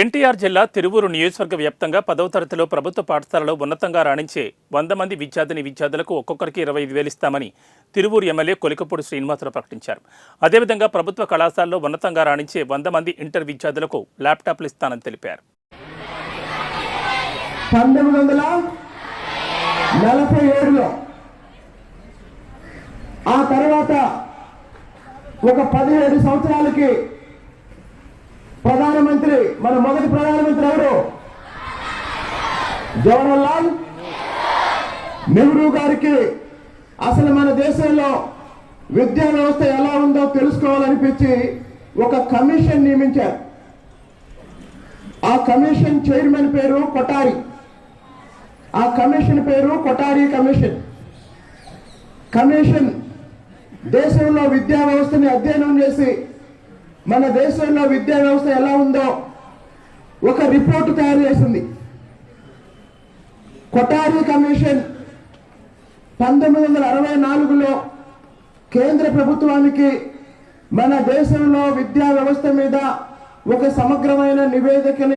ఎన్టీఆర్ జిల్లా తిరువూరు నియోజకవర్గ వ్యాప్తంగా పదవ తరగతిలో ప్రభుత్వ పాఠశాలలో ఉన్నతంగా రాణించే వంద మంది విద్యార్థిని విద్యార్థులకు ఒక్కొక్కరికి ఇరవై ఐదు వేలు ఇస్తామని తిరువూరు ఎమ్మెల్యే కొలికపూడి శ్రీనివాసరావు ప్రకటించారు. అదేవిధంగా ప్రభుత్వ కళాశాలలో ఉన్నతంగా రాణించే వంద మంది ఇంటర్ విద్యార్థులకు ల్యాప్టాప్లు ఇస్తానని తెలిపారు. పంతొమ్మిది వందల నలభై ఏడులో ఆ తర్వాత ఒక పదిహేడు సంవత్సరాలకి మన మొదటి ప్రధానమంత్రి ఎవరు? జవహర్ లాల్ నెహ్రూ గారికి అసలు మన దేశంలో విద్యా వ్యవస్థ ఎలా ఉందో తెలుసుకోవాలనిపించి ఒక కమిషన్ నియమించారు. ఆ కమిషన్ చైర్మన్ పేరు కొటారి ఆ కమిషన్ పేరు కొటారి కమిషన్. కమిషన్ దేశంలో విద్యా వ్యవస్థని అధ్యయనం చేసి మన దేశంలో విద్యా వ్యవస్థ ఎలా ఉందో రిపోర్ట్ తయారు చేసింది. కొటారి కమిషన్ పంతొమ్మిది వందల అరవై నాలుగులో కేంద్ర ప్రభుత్వానికి మన దేశంలో విద్యా వ్యవస్థ మీద ఒక సమగ్రమైన నివేదికని